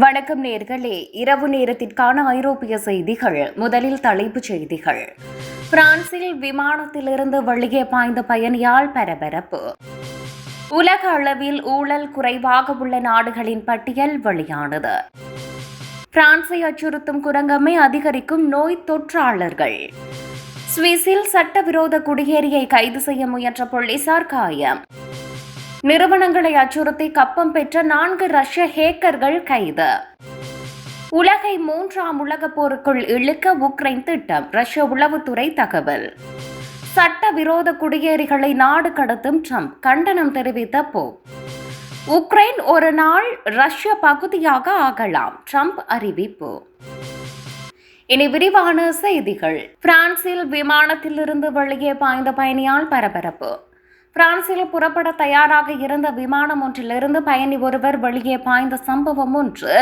வணக்கம் நேர்களே. இரவு நேரத்திற்கான ஐரோப்பிய செய்திகள். முதலில் தலைப்புச் செய்திகள். பிரான்சில் விமானத்திலிருந்து வெளியே பாய்ந்த பயணியால் பரபரப்பு. உலக அளவில் ஊழல் குறைவாக உள்ள நாடுகளின் பட்டியல் வெளியானது. பிரான்சை அச்சுறுத்தும் குரங்கமை அதிகரிக்கும் நோய் தொற்றாளர்கள். சுவிஸில் சட்டவிரோத குடியேறியை கைது செய்ய முயன்ற போலீசார் காயம். நிறுவனங்களை அச்சுறுத்தி கப்பம் பெற்ற நான்கு ரஷ்ய ஹேக்கர்கள் கைது. உலகை மூன்றாம் உலகப் போருக்குள் இழுக்க உக்ரைன் திட்டம் ரஷ்ய உளவுத்துறை தகவல். சட்டவிரோத குடியேறிகளை நாடு கடத்தும் ட்ரம்ப் கண்டனம் தெரிவித்த போ உக்ரைன் ஒரு நாள் ரஷ்ய பகுதியாக ஆகலாம் ட்ரம்ப் அறிவிப்பு. இனி விரிவான செய்திகள். பிரான்சில் விமானத்திலிருந்து வெளியே பாய்ந்த பயணியால் பரபரப்பு. பிரான்சில் புறப்பட தயாராக இருந்த விமானம் ஒன்றிலிருந்து பயணி ஒருவர் வெளியே பாய்ந்த சம்பவம் ஒன்று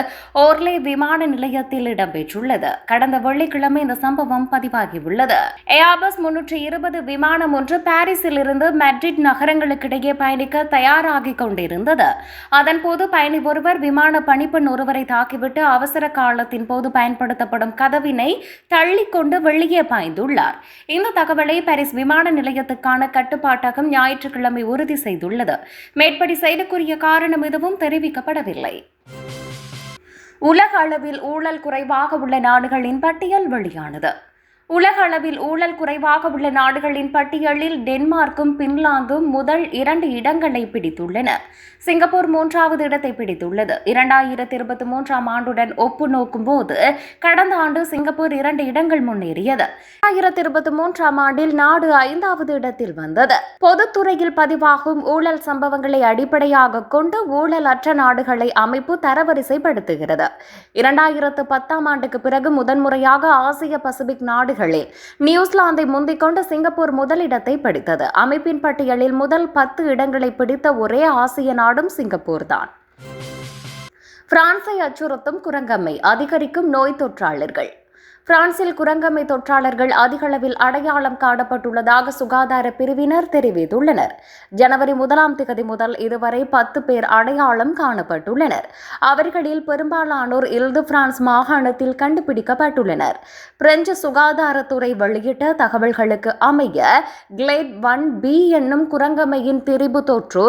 ஓர்லே விமான நிலையத்தில் இடம்பெற்றுள்ளது. கடந்த வெள்ளிக்கிழமை இந்த சம்பவம் பதிவாகியுள்ளது. ஏஆபஸ் முன்னூற்றி இருபது விமானம் ஒன்று பாரிஸில் இருந்து மெட்ரிட் நகரங்களுக்கிடையே பயணிக்க தயாராகிக் கொண்டிருந்தது. அதன்போது பயணி ஒருவர் விமான பணிப்பெண் ஒருவரை தாக்கிவிட்டு அவசர காலத்தின் போது பயன்படுத்தப்படும் கதவினை தள்ளிக்கொண்டு வெளியே பாய்ந்துள்ளார். இந்த தகவலை பாரிஸ் விமான நிலையத்துக்கான கட்டுப்பாட்டகம் ஞாயிற்றுக்கிழமை உறுதி செய்துள்ளது. மேற்படி செய்திக்குரிய காரணம் எதுவும் தெரிவிக்கப்படவில்லை. உலக அளவில் ஊழல் குறைவாக உள்ள நாடுகளின் பட்டியல் வெளியானது. உலக அளவில் ஊழல் குறைவாக உள்ள நாடுகளின் பட்டியலில் டென்மார்க்கும் பின்லாந்தும் முதல் இரண்டு இடங்களை பிடித்துள்ளன. சிங்கப்பூர் மூன்றாவது இடத்தை பிடித்துள்ளது. இரண்டாயிரத்தி இருபத்தி மூன்றாம் ஆண்டுடன் ஒப்பு நோக்கும் போது கடந்த ஆண்டு சிங்கப்பூர் இரண்டு இடங்கள் முன்னேறியது. இரண்டாயிரத்தி இருபத்தி மூன்றாம் ஆண்டில் நாடு ஐந்தாவது இடத்தில் வந்தது. பொதுத்துறையில் பதிவாகும் ஊழல் சம்பவங்களை அடிப்படையாக கொண்டு ஊழல் அற்ற நாடுகளை அமைப்பு தரவரிசைப்படுத்துகிறது. இரண்டாயிரத்து பத்தாம் ஆண்டுக்கு பிறகு முதன்முறையாக ஆசிய பசிபிக் நாடுகளில் நியூசிலாந்தை முந்திக் கொண்டு சிங்கப்பூர் முதலிடத்தை பிடித்தது. அமைப்பின் பட்டியலில் முதல் பத்து இடங்களை பிடித்த ஒரே ஆசிய நாடும் சிங்கப்பூர் தான் பிரான்சை அச்சுறுத்தும் குரங்கம்மை அதிகரிக்கும் நோய் தொற்றாளர்கள். பிரான்சில் குரங்கம்மை தொற்றாளர்கள் அதிகளவில் அடையாளம் காணப்பட்டுள்ளதாக சுகாதார பிரிவினர் தெரிவித்துள்ளனர். ஜனவரி முதலாம் திகதி முதல் இதுவரை பத்து பேர் அடையாளம் காணப்பட்டுள்ளனர். அவர்களில் பெரும்பாலானோர் இல்து பிரான்ஸ் மாகாணத்தில் கண்டுபிடிக்கப்பட்டுள்ளனர். பிரெஞ்சு சுகாதாரத்துறை வெளியிட்ட தகவல்களுக்கு அமைய கிளேட் ஒன் பி என்னும் குரங்கமையின் திரிபு தொற்று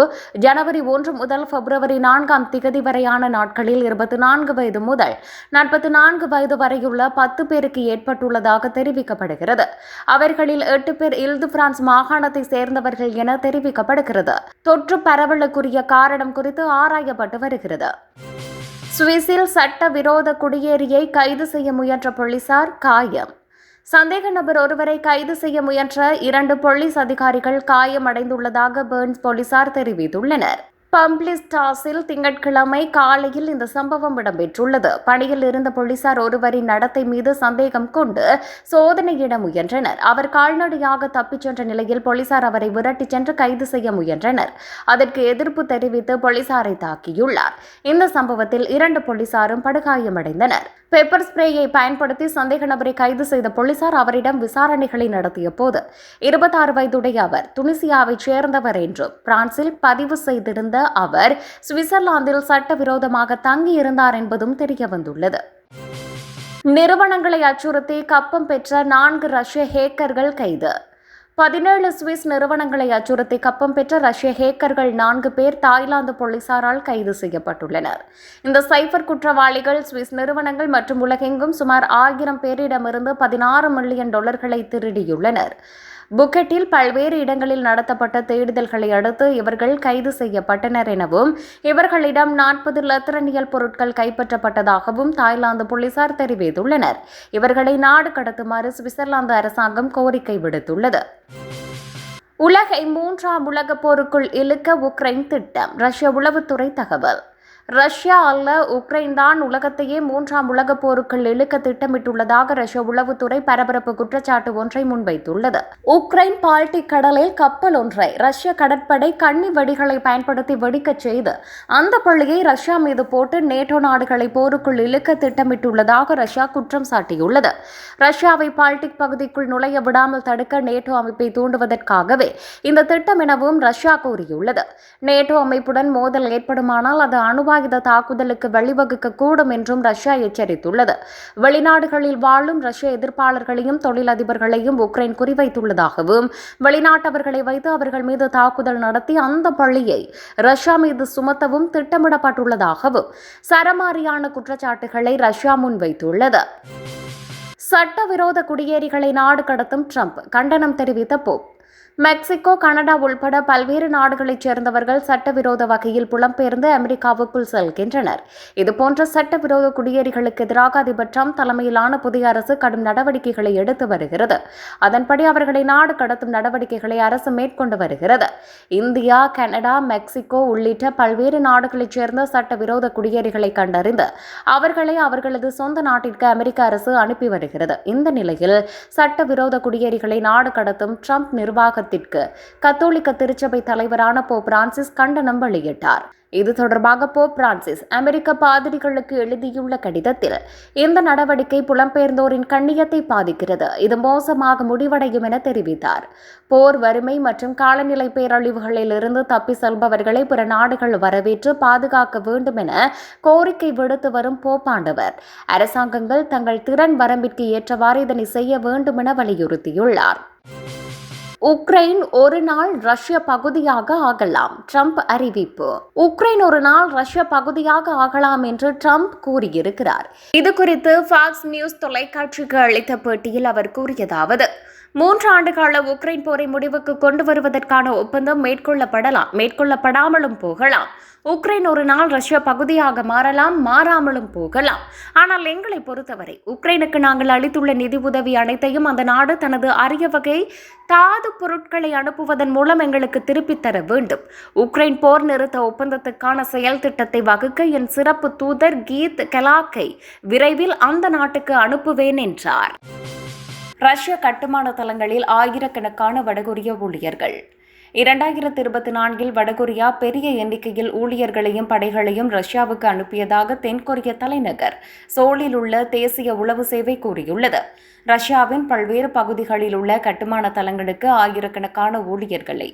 ஜனவரி ஒன்று முதல் பிப்ரவரி நான்காம் திகதி வரையான நாட்களில் இருபத்தி நான்கு வயது முதல் நாற்பத்தி நான்கு வயது வரையுள்ள பத்து பேர் பேருக்கு ஏற்பட்டுள்ளதாக தெரிவிக்கப்படுகிறது. அவர்களில் எட்டு பேர் இல்து பிரான்ஸ் மாகாணத்தை சேர்ந்தவர்கள் என தெரிவிக்கப்படுகிறது. தொற்று பரவலுக்குரிய காரணம் குறித்து ஆராயப்பட்டு வருகிறது. சுவிஸில் சட்டவிரோத குடியேறியை கைது செய்ய முயன்ற போலீசார் காயம். சந்தேக நபர் ஒருவரை கைது செய்ய முயன்ற இரண்டு போலீஸ் அதிகாரிகள் காயமடைந்துள்ளதாக பேர்ன்ஸ் போலீசார் தெரிவித்துள்ளனர். பம்ப்ளிஸ்டாஸில் திங்கட்கிழமை காலையில் இந்த சம்பவம் இடம்பெற்றுள்ளது. பணியில் இருந்த போலீசார் ஒருவரின் நடத்தை மீது சந்தேகம் கொண்டு சோதனையிட முயன்றனர். அவர் கால்நடையாக தப்பிச் சென்ற நிலையில் போலீசார் அவரை விரட்டிச் சென்று கைது செய்ய முயன்றனர். அதற்கு எதிர்ப்பு தெரிவித்து போலீசாரை தாக்கியுள்ளார். இந்த சம்பவத்தில் இரண்டு போலீசாரும் படுகாயமடைந்தனர். பெப்பர் ஸ்ப்ரேயை பயன்படுத்தி சந்தேக நபரை கைது செய்த போலீசார் அவரிடம் விசாரணைகளை நடத்திய போது இருபத்தாறு வயதுடைய அவர் துனிசியாவைச் சேர்ந்தவர் என்றும் பிரான்சில் பதிவு செய்திருந்த அவர் சுவிட்சர்லாந்தில் சட்டவிரோதமாக தங்கியிருந்தார் என்பதும் தெரியவந்துள்ளது. நிறுவனங்களை அச்சுறுத்தி கப்பம் பெற்ற நான்கு ரஷ்ய ஹேக்கர்கள் கைது. பதினேழு சுவிஸ் நிறுவனங்களை அச்சுறுத்தி கப்பம் பெற்ற ரஷ்ய ஹேக்கர்கள் நான்கு பேர் தாய்லாந்து போலீசாரால் கைது செய்யப்பட்டுள்ளனர். இந்த சைபர் குற்றவாளிகள் சுவிஸ் நிறுவனங்கள் மற்றும் உலகெங்கும் சுமார் ஆயிரம் பேரிடமிருந்து பதினாறு மில்லியன் டாலர்களை திருடியுள்ளனர். புக்கெட்டில் பல்வேறு இடங்களில் நடத்தப்பட்ட தேடுதல்களை அடுத்து இவர்கள் கைது செய்யப்பட்டனர் எனவும் இவர்களிடம் நாற்பது லத்திரனியல் பொருட்கள் கைப்பற்றப்பட்டதாகவும் தாய்லாந்து போலீசார் தெரிவித்துள்ளனர். இவர்களை நாடு கடத்துமாறு சுவிட்சர்லாந்து அரசாங்கம் கோரிக்கை விடுத்துள்ளது. உலகை மூன்றாம் உலகப் போருக்குள் இழுக்க உக்ரைன் திட்டம் ரஷ்ய உளவுத்துறை தகவல். ரஷ்யா அல்ல உக்ரைன் தான் உலகத்தையே மூன்றாம் உலகப் போருக்குள் இழுக்க திட்டமிட்டுள்ளதாக ரஷ்ய உளவுத்துறை பரபரப்பு குற்றச்சாட்டு ஒன்றை முன்வைத்துள்ளது. உக்ரைன் பால்டிக் கடலில் கப்பல் ஒன்றை ரஷ்ய கடற்படை கண்ணி வெடிகளை பயன்படுத்தி வெடிக்கச் செய்து அந்த பள்ளியை ரஷ்யா மீது போட்டு நேட்டோ நாடுகளை போருக்குள் இழுக்க திட்டமிட்டுள்ளதாக ரஷ்யா குற்றம் சாட்டியுள்ளது. ரஷ்யாவை பால்டிக் பகுதிக்குள் நுழைய விடாமல் தடுக்க நேட்டோ அமைப்பை தூண்டுவதற்காகவே இந்த திட்டம் எனவும் ரஷ்யா கூறியுள்ளது. நேட்டோ அமைப்புடன் மோதல் ஏற்படுமானால் அது அணுவாய் அணுவாயுத தாக்குதலுக்கு வழிவகுக்கக்கூடும் என்றும் ரஷ்யா எச்சரித்துள்ளது. வெளிநாடுகளில் வாழும் ரஷ்ய எதிர்ப்பாளர்களையும் தொழிலதிபர்களையும் உக்ரைன் குறிவைத்துள்ளதாகவும் வெளிநாட்டவர்களை வைத்து அவர்கள் மீது தாக்குதல் நடத்தி அந்த பள்ளியை ரஷ்யா மீது சுமத்தவும் திட்டமிடப்பட்டுள்ளதாகவும் சரமாரியான குற்றச்சாட்டுகளை ரஷ்யா முன்வைத்துள்ளது. சட்டவிரோத குடியேறிகளை நாடு கடத்தும் ட்ரம்ப் கண்டனம் தெரிவித்த போப். மெக்சிகோ கனடா உள்பட பல்வேறு நாடுகளைச் சேர்ந்தவர்கள் சட்டவிரோத வகையில் புலம்பெயர்ந்து அமெரிக்காவுக்குள் செல்கின்றனர். இதுபோன்ற சட்டவிரோத குடியேறிகளுக்கு எதிராக அதிபர் ட்ரம்ப் தலைமையிலான புதிய அரசு கடும் நடவடிக்கைகளை எடுத்து வருகிறது. அதன்படி அவர்களை நாடு கடத்தும் நடவடிக்கைகளை அரசு மேற்கொண்டு வருகிறது. இந்தியா கனடா மெக்சிகோ உள்ளிட்ட பல்வேறு நாடுகளைச் சேர்ந்த சட்டவிரோத குடியேறிகளை கண்டறிந்து அவர்களை அவர்களது சொந்த நாட்டிற்கு அமெரிக்க அரசு அனுப்பி வருகிறது. இந்த நிலையில் சட்டவிரோத குடியேறிகளை நாடு கடத்தும் ட்ரம்ப் நிர்வாகத்திற்கு கத்தோலிக்க திருச்சபை தலைவரான போப் பிரான்சிஸ் கண்டனம் வெளியிட்டார். இது தொடர்பாக போப் பிரான்சிஸ் அமெரிக்க பாதிரிகளுக்கு எழுதியுள்ள கடிதத்தில் இந்த நடவடிக்கை புலம்பெயர்ந்தோரின் கண்ணியத்தை பாதிக்கிறது. இது மோசமாக முடிவடையும் என தெரிவித்தார். போர் வறுமை மற்றும் காலநிலை பேரழிவுகளிலிருந்து தப்பி செல்பவர்களை பிற நாடுகள் வரவேற்று பாதுகாக்க வேண்டும் என கோரிக்கை விடுத்து வரும் போப்பாண்டவர் அரசாங்கங்கள் தங்கள் திறன் வரம்பிற்கு ஏற்றவாறு இதனை செய்ய வேண்டும் என வலியுறுத்தியுள்ளார். உக்ரைன் ஒரு நாள் ரஷ்ய பகுதியாக ஆகலாம். ட்ரம்ப் அறிவிப்பு. உக்ரைன் ஒரு நாள் ரஷ்ய பகுதியாக ஆகலாம் என்று ட்ரம்ப் கூறியிருக்கிறார். இது குறித்து ஃபாக்ஸ் நியூஸ் தொலைக்காட்சிக்கு அளித்த பேட்டியில் அவர் கூறியதாவது மூன்று ஆண்டு கால உக்ரைன் போரை முடிவுக்கு கொண்டு வருவதற்கான ஒப்பந்தம் மேற்கொள்ளப்படலாம் மேற்கொள்ளப்படாமலும் போகலாம். உக்ரைன் ஒரு நாள் ரஷ்ய பகுதியாக மாறலாம் மாறாமலும் போகலாம். ஆனால் எங்களை பொறுத்தவரை உக்ரைனுக்கு நாங்கள் அளித்துள்ள நிதி உதவி அனைத்தையும் அந்த நாடு தனது அரிய வகை தாது பொருட்களை அனுப்புவதன் மூலம் எங்களுக்கு திருப்பித் தர வேண்டும். உக்ரைன் போர் நிறுத்த ஒப்பந்தத்துக்கான செயல் திட்டத்தை வகுக்க என் சிறப்பு தூதர் கீத் கெலாக்கை விரைவில் அந்த நாட்டுக்கு அனுப்புவேன் என்றார். ரஷ்ய கட்டுமான தளங்களில் ஆயிரக்கணக்கான வடகொரிய ஊழியர்கள் இரண்டாயிரத்தி இருபத்தி நான்கில் வடகொரியா பெரிய எண்ணிக்கையில் ஊழியர்களையும் படைகளையும் ரஷ்யாவுக்கு அனுப்பியதாக தென்கொரிய தலைநகர் சோலில் உள்ள தேசிய உளவு சேவை கூறியுள்ளது. ரஷ்யாவின் பல்வேறு பகுதிகளில் உள்ள கட்டுமான தளங்களுக்கு ஆயிரக்கணக்கான ஊழியர்களை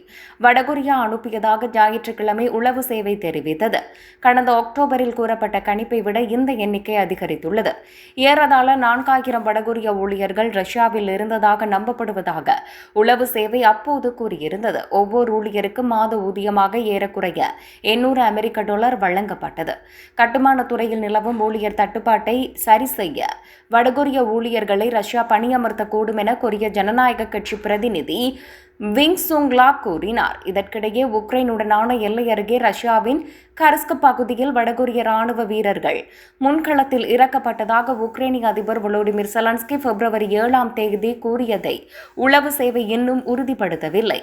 வடகொரியா அனுப்பியதாக ஞாயிற்றுக்கிழமை உளவு சேவை தெரிவித்தது. கடந்த அக்டோபரில் கூறப்பட்ட கணிப்பை விட இந்த எண்ணிக்கை அதிகரித்துள்ளது. ஏறதால நான்காயிரம் வடகொரிய ஊழியர்கள் ரஷ்யாவில் இருந்ததாக நம்பப்படுவதாக உளவு சேவை அப்போது கூறியிருந்தது. ஒவ்வொரு ஊழியருக்கு மாத ஊதியமாக ஏறக்குறைய எண்ணூறு அமெரிக்க டாலர் வழங்கப்பட்டது. கட்டுமான துறையில் நிலவும் ஊழியர் தட்டுப்பாட்டை சரி செய்ய வடகொரிய ஊழியர்களை ரஷ்யா பணியமர்த்தக்கூடும் என கொரிய ஜனநாயக கட்சி பிரதிநிதி விங் சுங்லா கூறினார். இதற்கிடையே உக்ரைனுடனான எல்லை அருகே ரஷ்யாவின் கரஸ்க் பகுதியில் வடகொரிய ராணுவ வீரர்கள் முன்களத்தில் இறக்கப்பட்டதாக உக்ரைனிய அதிபர் வளோடிமிர் செலன்ஸ்கி பிப்ரவரி ஏழாம் தேதி கூறியதை உளவு சேவை இன்னும் உறுதிப்படுத்தவில்லை.